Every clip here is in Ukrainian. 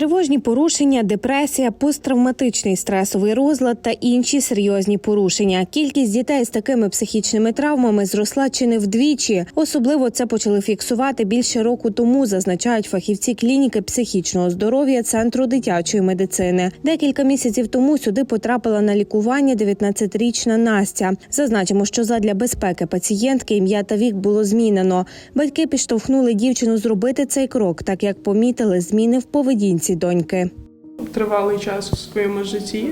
Тривожні порушення, депресія, посттравматичний стресовий розлад та інші серйозні порушення. Кількість дітей з такими психічними травмами зросла чи не вдвічі. Особливо це почали фіксувати більше року тому, зазначають фахівці клініки психічного здоров'я Центру дитячої медицини. Декілька місяців тому сюди потрапила на лікування 19-річна Настя. Зазначимо, що задля безпеки пацієнтки ім'я та вік було змінено. Батьки підштовхнули дівчину зробити цей крок, так як помітили зміни в поведінці доньки. Тривалий час у своєму житті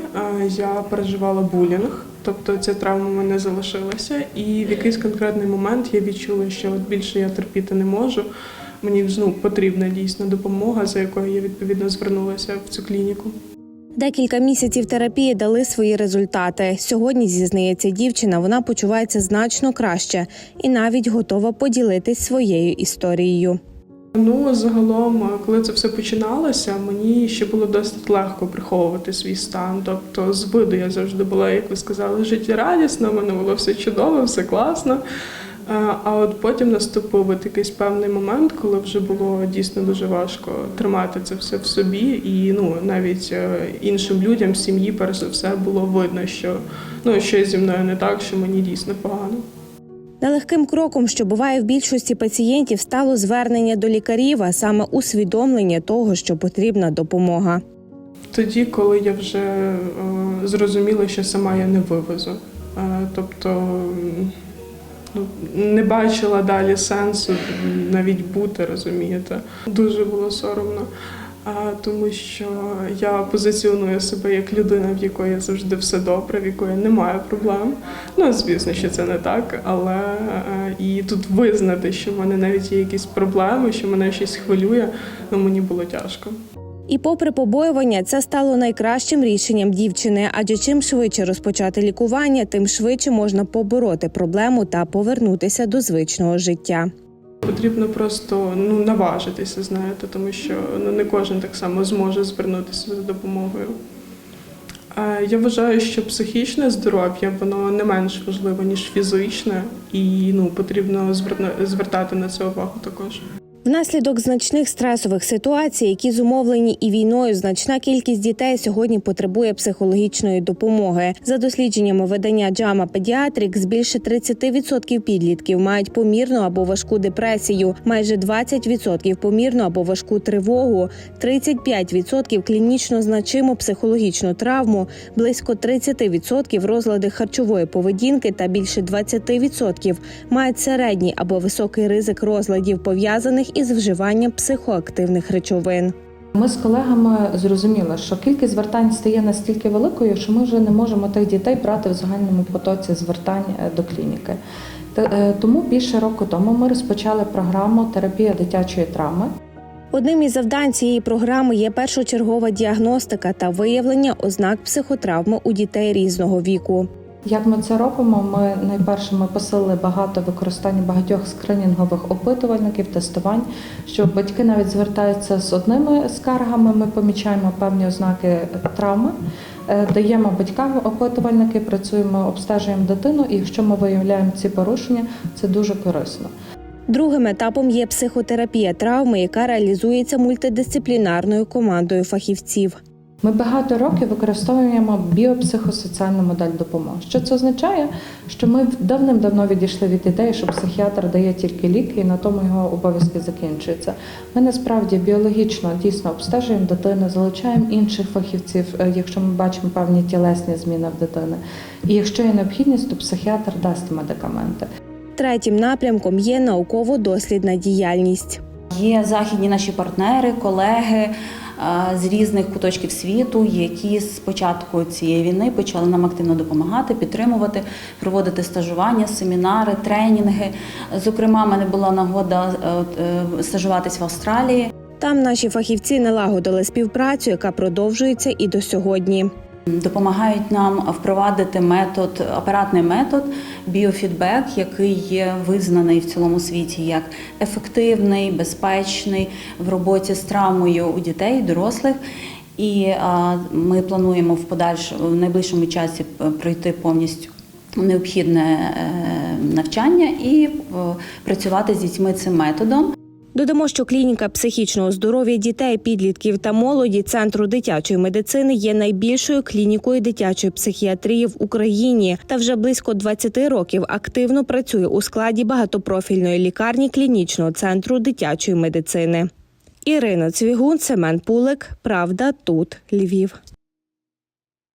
я переживала булінг, тобто ця травма в мене залишилася, і в якийсь конкретний момент я відчула, що от більше я терпіти не можу. Мені ну, потрібна дійсно допомога, за якою я відповідно звернулася в цю клініку. Декілька місяців терапії дали свої результати. Сьогодні зізнається дівчина, вона почувається значно краще і навіть готова поділитись своєю історією. Ну, загалом, е, коли це все починалося, мені ще було досить легко приховувати свій стан. Тобто, з виду я завжди була, як ви сказали, життєрадісна, в мене було все чудово, все класно. Е, А от потім наступив от якийсь певний момент, коли вже було дійсно дуже важко тримати це все в собі, і ну навіть е, іншим людям, сім'ї, перш за все, було видно, що ну щось зі мною не так, що мені дійсно погано. Нелегким кроком, що буває в більшості пацієнтів, стало звернення до лікарів, а саме усвідомлення того, що потрібна допомога. Тоді, коли я вже е, зрозуміла, що сама я не вивезу. Е, тобто ну, не бачила далі сенсу навіть бути, розумієте. Дуже було соромно. Тому що я позиціоную себе як людина, в якої завжди все добре, в якої немає проблем. Ну, звісно, що це не так, але е, і тут визнати, що в мене навіть є якісь проблеми, що мене щось хвилює, ну мені було тяжко. І, попри побоювання, це стало найкращим рішенням дівчини, адже чим швидше розпочати лікування, тим швидше можна побороти проблему та повернутися до звичного життя. Потрібно просто ну наважитися, знаєте, тому що ну не кожен так само зможе звернутися за допомогою. Я вважаю, що психічне здоров'я воно не менш важливе ніж фізичне, і ну потрібно звертати на це увагу також. Внаслідок значних стресових ситуацій, які зумовлені і війною, значна кількість дітей сьогодні потребує психологічної допомоги. За дослідженнями видання JAMA Pediatrics, більше 30% підлітків мають помірну або важку депресію, майже 20% помірну або важку тривогу, 35% клінічно значиму психологічну травму, близько 30% розлади харчової поведінки та більше 20% мають середній або високий ризик розладів пов'язаних із вживанням психоактивних речовин. Ми з колегами зрозуміли, що кількість звертань стає настільки великою, що ми вже не можемо тих дітей брати в загальному потоці звертань е, до клініки. Е, Тому більше року тому ми розпочали програму терапія дитячої травми. Одним із завдань цієї програми є першочергова діагностика та виявлення ознак психотравми у дітей різного віку. Як ми це робимо? Ми найперше ми посилили багато використання багатьох скринінгових опитувальників, тестувань, що батьки навіть звертаються з одними скаргами. Ми помічаємо певні ознаки травми, е, даємо батькам опитувальники, працюємо, обстежуємо дитину, і якщо ми виявляємо ці порушення, це дуже корисно. Другим етапом є психотерапія травми, яка реалізується мультидисциплінарною командою фахівців. Ми багато років використовуємо біопсихосоціальну модель допомоги. Що це означає? Що ми давним-давно відійшли від ідеї, що психіатр дає тільки ліки, і на тому його обов'язки закінчуються. Ми насправді біологічно дійсно обстежуємо дитину, залучаємо інших фахівців, е, якщо ми бачимо певні тілесні зміни в дитини. І якщо є необхідність, то психіатр дасть медикаменти. Третім напрямком є науково-дослідна діяльність. Є західні наші партнери, колеги з різних куточків світу, які з початку цієї війни почали нам активно допомагати, підтримувати, проводити стажування, семінари, тренінги. Зокрема, мене була нагода е, е, стажуватись в Австралії. Там наші фахівці налагодили співпрацю, яка продовжується і до сьогодні. Допомагають нам впровадити метод, апаратний метод біофідбек, який є визнаний в цілому світі як ефективний, безпечний в роботі з травмою у дітей, дорослих. І ми плануємо в подальшому в найближчому часі пройти повністю необхідне е, навчання і е, працювати з дітьми цим методом. Додамо, що клініка психічного здоров'я дітей, підлітків та молоді центру дитячої медицини є найбільшою клінікою дитячої психіатрії в Україні та вже близько 20 років активно працює у складі багатопрофільної лікарні клінічного центру дитячої медицини. Ірина Цвігун, Семен Пулик. Правда, тут Львів.